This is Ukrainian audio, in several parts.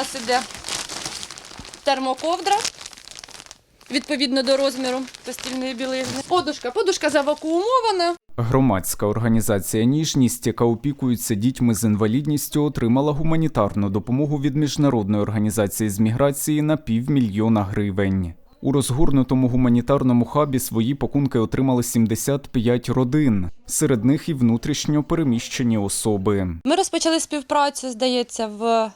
нас іде термоковдра. Відповідно до розміру постільної білизни. Подушка. Подушка завакуумована. Громадська організація Ніжність, яка опікується дітьми з інвалідністю, отримала гуманітарну допомогу від міжнародної організації з міграції на півмільйона гривень. У розгорнутому гуманітарному хабі свої пакунки отримали 75 родин. Серед них і внутрішньо переміщені особи. Ми розпочали співпрацю, здається, в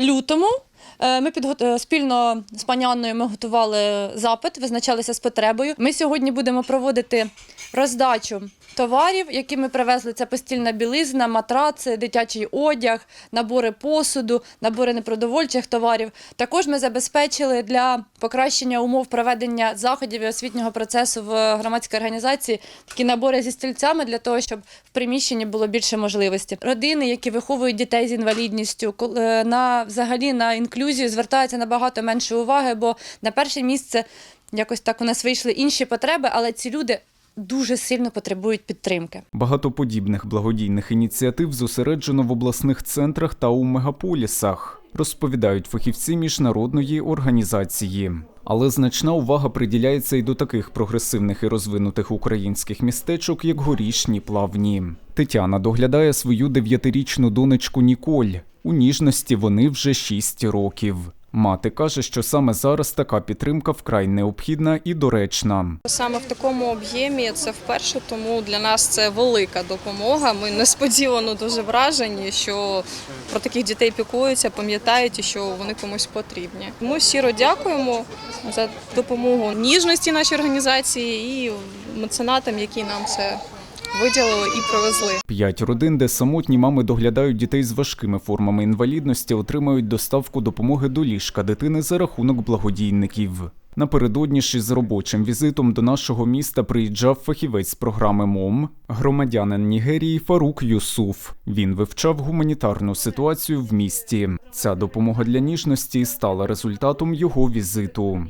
лютому. Е, Ми підгот... е, спільно з пані Анною ми готували запит, визначалися з потребою. Ми сьогодні будемо проводити роздачу товарів, які ми привезли. Це постільна білизна, матраци, дитячий одяг, набори посуду, набори непродовольчих товарів. Також ми забезпечили для покращення умов проведення заходів і освітнього процесу в громадській організації такі набори зі стільцями для того, щоб в приміщенні було більше можливості. Родини, які виховують дітей з інвалідністю, е, на взагалі на інклюзію звертаються набагато менше уваги, бо на перше місце якось так у нас вийшли інші потреби, але ці люди дуже сильно потребують підтримки. Багато подібних благодійних ініціатив зосереджено в обласних центрах та у мегаполісах, розповідають фахівці міжнародної організації. Але значна увага приділяється і до таких прогресивних і розвинутих українських містечок, як горішні плавні. Тетяна доглядає свою дев'ятирічну донечку Ніколь. У ніжності вони вже шість років. Мати каже, що саме зараз така підтримка вкрай необхідна і доречна. Саме в такому об'ємі це вперше, тому для нас це велика допомога. Ми несподівано дуже вражені, що про таких дітей піклуються, пам'ятають що вони комусь потрібні. Ми щиро дякуємо за допомогу ніжності нашій організації і меценатам, які нам це виділили і привезли. П'ять родин, де самотні мами доглядають дітей з важкими формами інвалідності, отримають доставку допомоги до ліжка дитини за рахунок благодійників. Напередодні ж із робочим візитом до нашого міста приїжджав фахівець програми МОМ, громадянин Нігерії Фарук Юсуф. Він вивчав гуманітарну ситуацію в місті. Ця допомога для ніжності стала результатом його візиту.